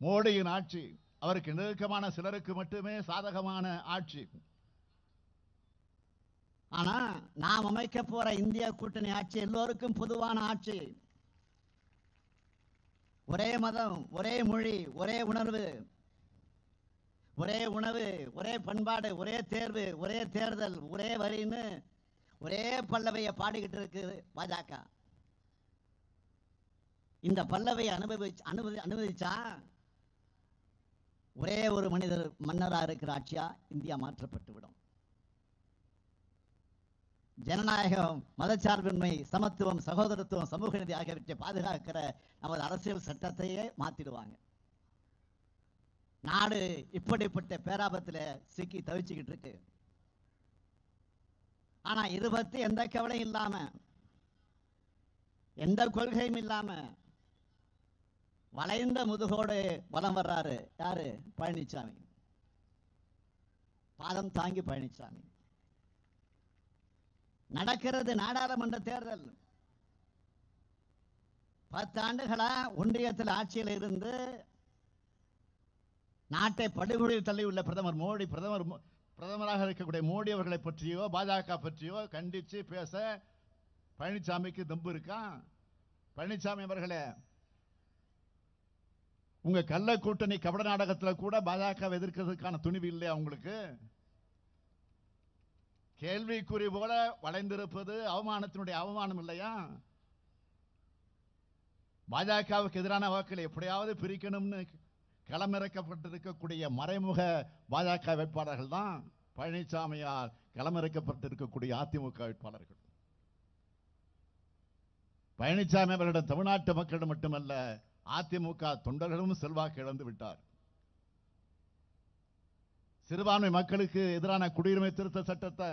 மோடியின் ஆட்சி அவருக்கு நெருக்கமான சிலருக்கு மட்டுமே சாதகமான ஆட்சி. ஆனா நாம் அமைக்க போற இந்திய கூட்டணி ஆட்சி எல்லோருக்கும் பொதுவான ஆட்சி. ஒரே மதம் ஒரே மொழி ஒரே உணர்வு. ஒரே உணவு ஒரே பண்பாடு ஒரே தேர்வு ஒரே தேர்தல் ஒரே வரின்னு ஒரே பல்லவையை பாடிக்கிட்டு இருக்கு பாஜக. இந்த பல்லவையை அனுபவிச்சு அனுபவி அனுபவிச்சா ஒரே ஒரு மனிதர் மன்னராக இருக்கிற ஆட்சியா இந்தியா மாற்றப்பட்டு விடும் ஜனநாயகம் மதச்சார்பின்மை சமத்துவம் சகோதரத்துவம் சமூக நீதி ஆகியவற்றை பாதுகாக்கிற நமது அரசியல் சட்டத்தையே மாத்திடுவாங்க. நாடு இப்படிப்பட்ட பேராபத்துல சிக்கி தவிச்சுக்கிட்டு இருக்கு. ஆனா இது பத்தி எந்த கவலையும் இல்லாம எந்த கொள்கையும் இல்லாம வளைந்த முதுகோடு வலம் வர்றாரு. யாரு? பழனிசாமி பாதம் தாங்கி பழனிசாமி நடக்கிறது நாடாளுமன்ற தேர்தல். பத்து ஆண்டுகளா ஒன்றியத்தில் ஆட்சியில் இருந்து நாட்டை படுகொலையில் தள்ளியுள்ள பிரதமர் மோடி பிரதமர் பிரதமராக இருக்கக்கூடிய மோடி அவர்களை பற்றியோ பாஜக பற்றியோ கண்டிச்சு பேச பழனிசாமிக்கு தம்பு இருக்கான் பழனிசாமி அவர்களே உங்க கள்ள கூட்டணி கபட நாடகத்துல கூட பாஜக எதிர்க்கிறதுக்கான துணிவு இல்லையா உங்களுக்கு? கேள்விக்குறி போல வளைந்திருப்பது அவமானத்தினுடைய அவமானம் இல்லையா? பாஜகவுக்கு எதிரான வாக்களை எப்படியாவது பிரிக்கணும்னு களமிறக்கப்பட்டிருக்கக்கூடிய மறைமுக பாஜக வேட்பாளர்கள் தான் பழனிசாமியால் களமிறக்கப்பட்டிருக்கக்கூடிய அதிமுக வேட்பாளர்கள். பழனிசாமி அவர்களிடம் தமிழ்நாட்டு மக்களிடம் மட்டுமல்ல அதிமுக தொண்டர்களும் செல்வாக்கு இழந்து விட்டார். சிறுபான்மை மக்களுக்கு எதிரான குடியுரிமை திருத்த சட்டத்தை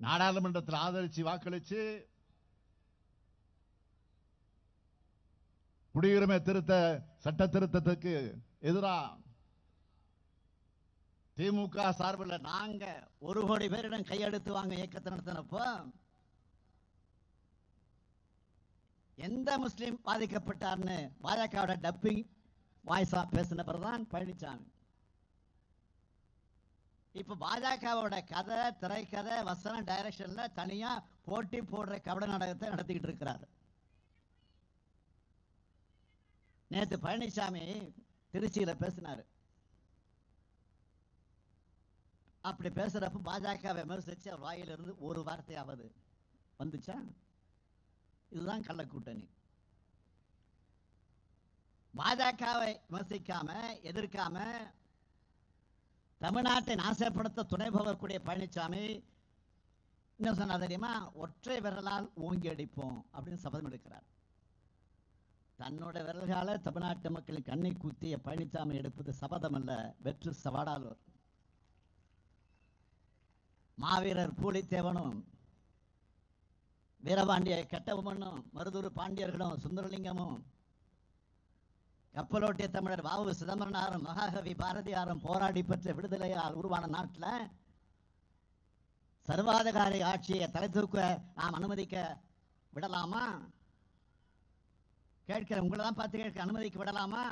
நாடாளுமன்றத்தில் ஆதரிச்சு வாக்களிச்சு குடியுரிமை திருத்த சட்ட திருத்தத்துக்கு எதிரா திமுக சார்பில் நாங்க ஒரு கோடி பேரிடம் கையெழுத்து வாங்க இயக்கத்தை நடத்தினப்போ எந்த முஸ்லீம் பாதிக்கப்பட்டார்னு பாஜகவோட டப்பிங் வாய்ஸா பேசினவர் தான் பழனிசாமி இப்ப பாஜகவோட கதை திரைக்கதை வசனம் டைரக்ஷன்ல தனியா போட்டி போடுற கபட நாடகத்தை நடத்திக்கிட்டு இருக்கிறார். நேத்து பழனிசாமி திருச்சியில பேசினார். அப்படி பேசுகிறப்ப பாஜக விமர்சித்து அவர் வாயிலிருந்து ஒரு வார்த்தையாவது வந்துச்சா? இதுதான் கள்ளக்கூட்டணி பாஜகவை விமர்சிக்காம எதிர்க்காம தமிழ்நாட்டை நாசப்படுத்த துணை போகக்கூடிய பழனிசாமி என்ன சொன்னா தெரியுமா? ஒற்றை விரலால் ஓங்கி அடிப்போம் அப்படின்னு சபதம் எடுக்கிறார். தன்னோட விரல்கால தமிழ்நாட்டு மக்களின் கண்ணை குத்திய பழனிசாமி எடுப்பது சபதம் அல்ல வெற்று சவாடாலூர் மாவீரர் பூலித்தேவனும் வீரபாண்டிய கட்டபொம்மனும் மருதூர் பாண்டியர்களும் சுந்தரலிங்கமும் கப்பலோட்டிய தமிழர் வாவு சிதம்பரனாரும் மகாகவி பாரதியாரும் போராடி பெற்ற விடுதலையால் உருவான நாட்டுல சர்வாதிகாரி ஆட்சியை தலை தூக்க நாம் அனுமதிக்க விடலாமா? கேட்கிற உங்களை தான் பார்த்து கேட்க அனுமதிக்க விடலாமா?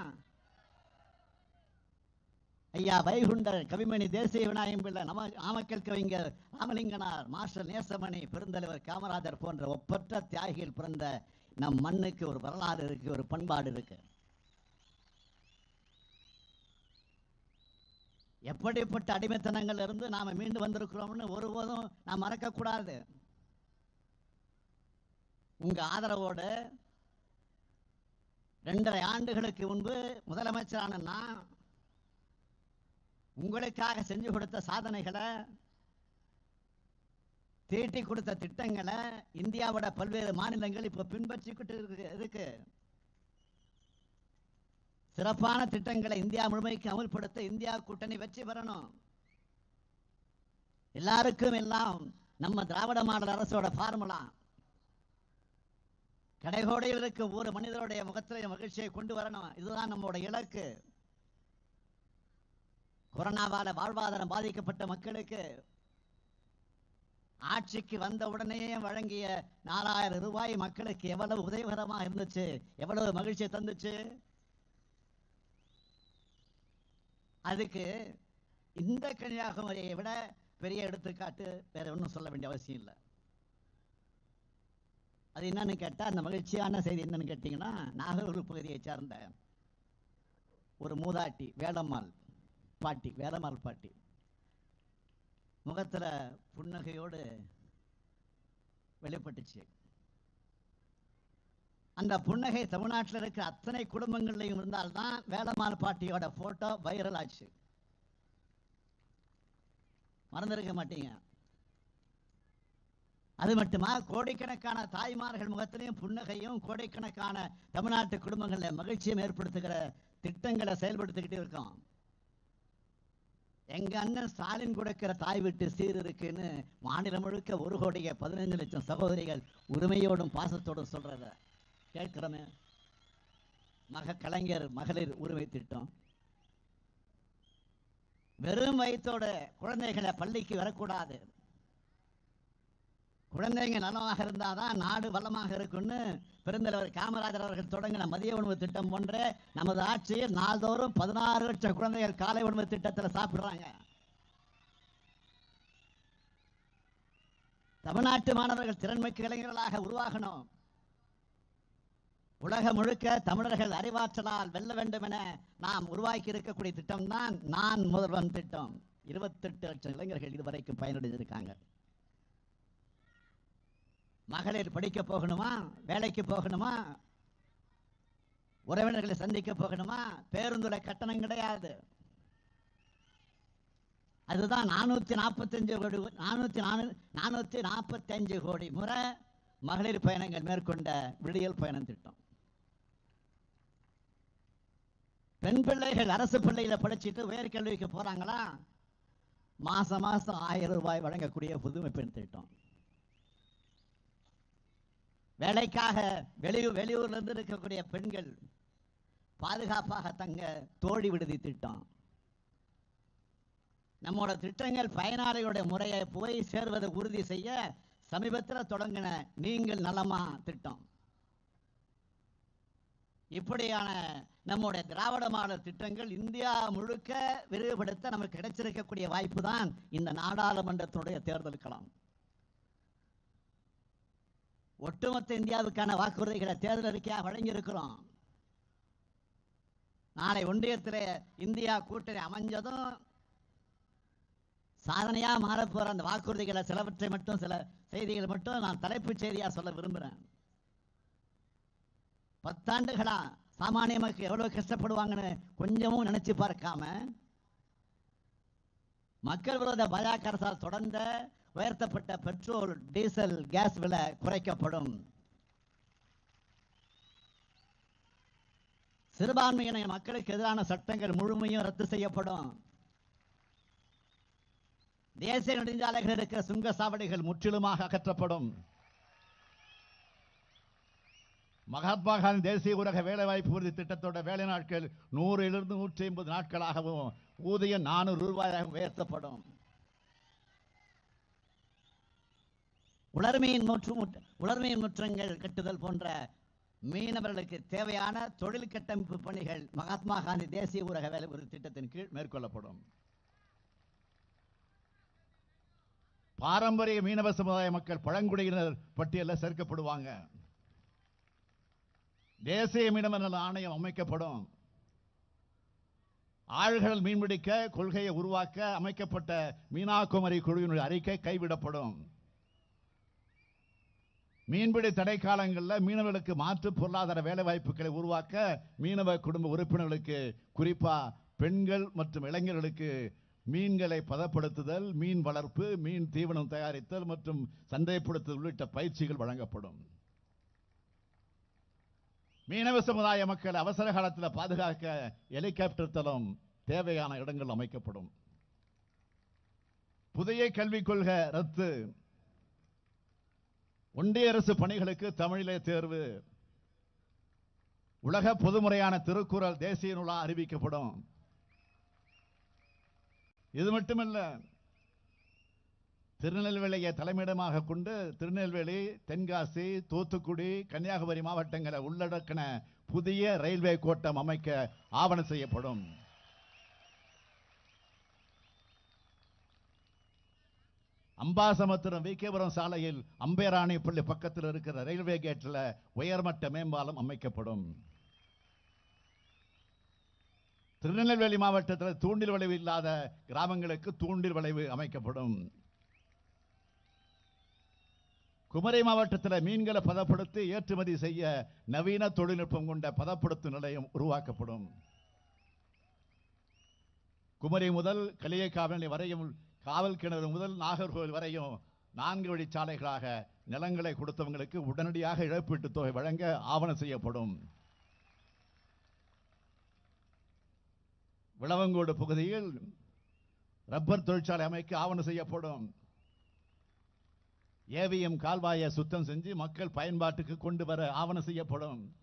ஐயா வைகுண்டர் கவிமணி தேசிய விநாயகம் பிள்ளை நம நாமக்கல் கவிஞர் ராமலிங்கனார் மாஸ்டர் நேசமணி பெருந்தலைவர் காமராஜர் போன்ற ஒப்பற்ற தியாகிகள் பிறந்த நம் மண்ணுக்கு ஒரு வரலாறு இருக்கு ஒரு பண்பாடு இருக்கு. எப்படிப்பட்ட அடிமைத்தனங்கள் இருந்து நாம மீண்டு வந்திருக்கிறோம்னு ஒருபோதும் நாம் மறக்கக்கூடாது. உங்க ஆதரவோடு ரெண்டரை ஆண்டுகளுக்கு முன்பு முதலமைச்சரான நான் உங்களுக்காக செஞ்சு கொடுத்த சாதனைகளை தீட்டி கொடுத்த திட்டங்களை இந்தியாவோட பல்வேறு மாநிலங்கள் இப்போ பின்பற்றிக்கிட்டு இருக்கு சிறப்பான திட்டங்களை இந்தியா முழுமைக்கு அமுல்படுத்த இந்தியா கூட்டணி வெற்றி பெறணும். எல்லாருக்கும் எல்லாம் நம்ம திராவிட மாடல் அரசோட ஃபார்முலா கடைகோடையில் இருக்க ஒவ்வொரு மனிதருடைய முகத்திலே மகிழ்ச்சியை கொண்டு வரணும். இதுதான் நம்மளோட இலக்கு. கொரோனாவால வாழ்வாதாரம் பாதிக்கப்பட்ட மக்களுக்கு ஆட்சிக்கு வந்த உடனே வழங்கிய நாலாயிரம் ரூபாய் மக்களுக்கு எவ்வளவு உதவிகரமாக இருந்துச்சு? எவ்வளவு மகிழ்ச்சியை தந்துச்சு? அதுக்கு இந்த கன்னியாகுமரியை விட பெரிய எடுத்துக்காட்டு வேற ஒன்றும் சொல்ல வேண்டிய அவசியம் இல்லை. அது என்னன்னு கேட்டா அந்த மகிழ்ச்சியான செய்தி என்னன்னு கேட்டீங்கன்னா நாகர்கோவில் பகுதியை சார்ந்த ஒரு மூதாட்டி வேலம்மாள் பாட்டி வேதமால் பாட்டி முகத்துல புன்னகையோடு வெளிப்பட்டுச்சு. அந்த புன்னகை தமிழ்நாட்டில் இருக்க அத்தனை குடும்பங்கள்லையும் இருந்தால்தான் வேலமால் பாட்டியோட போட்டோ வைரல் ஆச்சு. மறந்துருக்க மாட்டீங்க. அது மட்டுமா? கோடிக்கணக்கான தாய்மார்கள் முகத்திலையும் புன்னகையும் கோடிக்கணக்கான தமிழ்நாட்டு குடும்பங்களில் மகிழ்ச்சியும் ஏற்படுத்துகிற திட்டங்களை செயல்படுத்திக்கிட்டு இருக்கோம். எங்க அண்ணன் ஸ்டாலின் கொடுக்கிற தாய் விட்டு சீர் இருக்குன்னு மாநிலம் முழுக்க ஒரு கோடியே பதினஞ்சு லட்சம் சகோதரிகள் உரிமையோடும் பாசத்தோடும் சொல்றத கேட்கிறோமே. மக கலைஞர் மகளிர் உரிமை திட்டம். வெறும் வயிற்றோட குழந்தைகளை பள்ளிக்கு வரக்கூடாது. குழந்தைங்க நலமாக இருந்தாதான் நாடு வளமாக இருக்கும்னு பெருந்தலைவர் காமராஜர் அவர்கள் தொடங்கின மதிய உணவு திட்டம் போன்ற நமது ஆட்சியில் நாள்தோறும் பதினாறு லட்சம் குழந்தைகள் காலை உணவு திட்டத்தில் சாப்பிடுறாங்க. தமிழ்நாட்டு மாணவர்கள் திறன்மிக்க இளைஞர்களாக உருவாகணும். உலகம் முழுக்க தமிழர்கள் அறிவாற்றலால் வெல்ல வேண்டும் என நாம் உருவாக்கி இருக்கக்கூடிய திட்டம் தான் நான் முதல்வன் திட்டம். இருபத்தெட்டு லட்சம் இளைஞர்கள் இதுவரைக்கும் பயனடைந்திருக்காங்க. மகளிர் படிக்க போகணுமா? வேலைக்கு போகணுமா? உறவினர்களை சந்திக்க போகணுமா? பேருந்துல கட்டணம் கிடையாது. அதுதான் நானூத்தி நாற்பத்தஞ்சு கோடி நானூத்தி நானூத்தி நாற்பத்தஞ்சு கோடி முறை மகளிர் பயணங்கள் மேற்கொண்ட விடியல் பயணம் திட்டம். பெண் பிள்ளைகள் அரசு பள்ளியில படிச்சுட்டு உயர்கல்விக்கு போறாங்களா? மாசம் மாசம் ஆயிரம் ரூபாய் வழங்கக்கூடிய புதுமை பெண் திட்டம். வேலைக்காக வெளியூர் வெளியூர்ல இருந்து இருக்கக்கூடிய பெண்கள் பாதுகாப்பாக தங்க தோழி விடுதி திட்டம். நம்மோட திட்டங்கள் பயனாளிகளுடைய முறையை போய் சேர்வதை உறுதி செய்ய சமீபத்தில் தொடங்கின நீங்கள் நலமா திட்டம். இப்படியான நம்முடைய திராவிட மாடல் திட்டங்கள் இந்தியா முழுக்க விரிவுபடுத்த நமக்கு கிடைச்சிருக்கக்கூடிய வாய்ப்பு தான் இந்த நாடாளுமன்றத்தினுடைய தேர்தலுக்கலாம் ஒட்டுமொத்த இந்தியாவுக்கான வாக்குறுதிகளை தேர்தல் அறிக்கையாக வழங்கியிருக்கிறோம். நாளை ஒன்றியத்தில் இந்தியா கூட்டணி அமைஞ்சதும் சாதனையா மாறப்போற அந்த வாக்குறுதிகளை சிலவற்றை மட்டும் சில செய்திகள் மட்டும் நான் தலைப்புச் செய்தியா சொல்ல விரும்புறேன். பத்தாண்டுகளா சாமானிய மக்கள் எவ்வளவு கஷ்டப்படுவாங்கன்னு கொஞ்சமும் நினைச்சு பார்க்காம மக்கள் விரோத பாஜக அரசால் தொடர்ந்த உயர்த்தப்பட்ட பெட்ரோல் டீசல் கேஸ் விலை குறைக்கப்படும். சிறுபான்மையின மக்களுக்கு எதிரான சட்டங்கள் முழுமையும் ரத்து செய்யப்படும். தேசிய நெடுஞ்சாலைகள் இருக்கிற சுங்க சாவடிகள் முற்றிலுமாக அகற்றப்படும். மகாத்மா காந்தி தேசிய ஊரக வேலைவாய்ப்பு உறுதி திட்டத்தோட வேலை நாட்கள் நூறிலிருந்து நூற்றி ஐம்பது நாட்களாகவும் ஊதியம் நானூறு ரூபாயாக உயர்த்தப்படும். உலர்மீன் முற்று உளர்மையின் முற்றங்கள் கட்டுதல் போன்ற மீனவர்களுக்கு தேவையான தொழில் கட்டமைப்பு பணிகள் மகாத்மா காந்தி தேசிய ஊரக வேலை உறுதி திட்டத்தின் கீழ் மேற்கொள்ளப்படும். பாரம்பரிய மீனவ சமுதாய மக்கள் பழங்குடியினர் பட்டியலில் சேர்க்கப்படுவாங்க. தேசிய மீனவர்கள் நல ஆணையம் அமைக்கப்படும். ஆழ்கடல் மீன்பிடிக்க கொள்கையை உருவாக்க அமைக்கப்பட்ட மீனாகுமரி குழுவினுடைய அறிக்கை கைவிடப்படும். மீன்பிடி தடை காலங்களில் மீனவர்களுக்கு மாற்று பொருளாதார வேலை வாய்ப்புகளை உருவாக்க மீனவ குடும்ப உறுப்பினர்களுக்கு குறிப்பா பெண்கள் மற்றும் இளைஞர்களுக்கு மீன்களை பதப்படுத்துதல் மீன் வளர்ப்பு மீன் தீவனம் தயாரித்தல் மற்றும் சந்தைப்படுத்துதல் உள்ளிட்ட பயிற்சிகள் வழங்கப்படும். மீனவ சமுதாய மக்கள் அவசர காலத்தில் பாதுகாக்க ஹெலிகாப்டர் தளம் தேவையான இடங்கள் அமைக்கப்படும். புதிய கல்விக் கொள்கை ரத்து. ஒன்றிய அரசு பணிகளுக்கு தமிழிலே தேர்வு. உலக பொதுமுறையான திருக்குறள் தேசிய நூலா அறிவிக்கப்படும். இது மட்டுமல்ல திருநெல்வேலியை தலைமையிடமாக கொண்டு திருநெல்வேலி தென்காசி தூத்துக்குடி கன்னியாகுமரி மாவட்டங்களை உள்ளடக்கின புதிய ரயில்வே கோட்டம் அமைக்க ஆவணம் செய்யப்படும். அம்பாசமுத்திரம் விகேபுரம் சாலையில் அம்பேராணிப்பள்ளி பக்கத்தில் இருக்கிற ரயில்வே கேட்டில் உயர்மட்ட மேம்பாலம் அமைக்கப்படும். திருநெல்வேலி மாவட்டத்தில் தூண்டில் விளைவு இல்லாத கிராமங்களுக்கு தூண்டில் விளைவு அமைக்கப்படும். குமரி மாவட்டத்தில் மீன்களை பதப்படுத்தி ஏற்றுமதி செய்ய நவீன தொழில்நுட்பம் கொண்ட பதப்படுத்தும் நிலையம் உருவாக்கப்படும். குமரி முதல் களியக்காவினை வரையும் காவல் கிணறு முதல் நாகர்கோவில் வரையும் நான்கு வழிச்சாலைகளாக நிலங்களை கொடுத்தவங்களுக்கு உடனடியாக இழப்பீட்டுத் தொகை வழங்க ஆவணம் செய்யப்படும். விளவங்கோடு பகுதியில் ரப்பர் தொழிற்சாலை அமைக்க ஆவணம் செய்யப்படும். ஏவிஎம் கால்வாயை சுத்தம் செஞ்சு மக்கள் பயன்பாட்டுக்கு கொண்டு வர ஆவணம் செய்யப்படும்.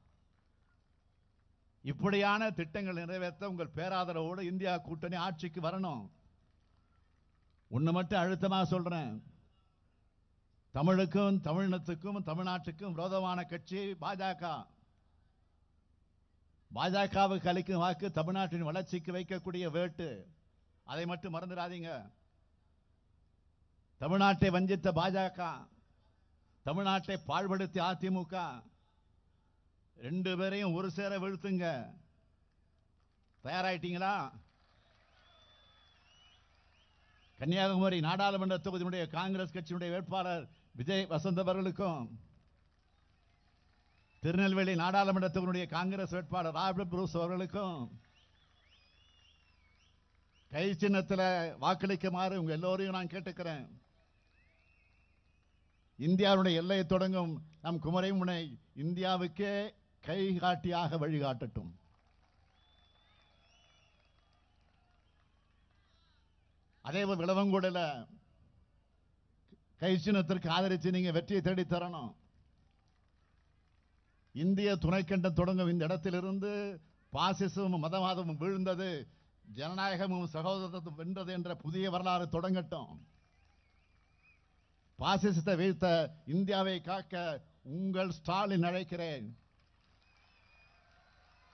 இப்படியான திட்டங்கள் நிறைவேற்ற உங்கள் பேராதரவோடு இந்தியா கூட்டணி ஆட்சிக்கு வரணும். ஒண்ணு மட்டும் அழுத்தமா சொல்றேன். தமிழுக்கும் தமிழினத்துக்கும் தமிழ்நாட்டுக்கும் விரோதமான கட்சி பாஜக. பாஜகவுக்கு அளிக்கும் வாக்கு தமிழ்நாட்டின் வளர்ச்சிக்கு வைக்கக்கூடிய வேட்டு. அதை மட்டும் மறந்துடாதீங்க. தமிழ்நாட்டை வஞ்சித்த பாஜக தமிழ்நாட்டை பாழ்படுத்தி அதிமுக ரெண்டு பேரையும் ஒரு சேர வீழ்த்துங்க. தயாராயிட்டீங்களா? கன்னியாகுமரி நாடாளுமன்ற தொகுதியினுடைய காங்கிரஸ் கட்சியினுடைய வேட்பாளர் விஜய் வசந்த் அவர்களுக்கும் திருநெல்வேலி நாடாளுமன்ற தொகுதியினுடைய காங்கிரஸ் வேட்பாளர் ராபர்ட் புரூஸ் அவர்களுக்கும் கை சின்னத்துல வாக்களிக்குமாறு உங்க எல்லோரையும் நான் கேட்டுக்கிறேன். இந்தியாவுடைய எல்லையை தொடங்கும் நம் குமரை முனை இந்தியாவுக்கே கை காட்டியாக வழிகாட்டட்டும். அதே போல் விளவங்கூடல கை சின்னத்திற்கு ஆதரித்து நீங்க வெற்றியை தேடி தரணும். இந்திய துணைக்கண்டம் தொடங்கும் இந்த இடத்திலிருந்து பாசிசமும் மதவாதமும் வீழ்ந்தது. ஜனநாயகமும் சகோதரத்தும் வென்றது என்ற புதிய வரலாறு தொடங்கட்டும். பாசிசத்தை வீழ்த்த இந்தியாவை காக்க உங்கள் ஸ்டாலின் அழைக்கிறேன்.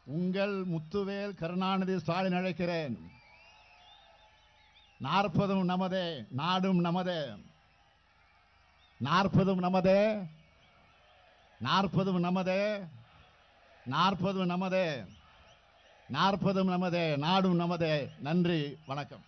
உங்கள் முத்துவேல் கருணாநிதி ஸ்டாலின் அழைக்கிறேன். நாற்பதும் நமதே நாடும் நமதே. நாற்பதும் நமதே நாற்பதும் நமதே நாற்பதும் நமதே. நாற்பதும் நமதே நாடும் நமதே. நன்றி வணக்கம்.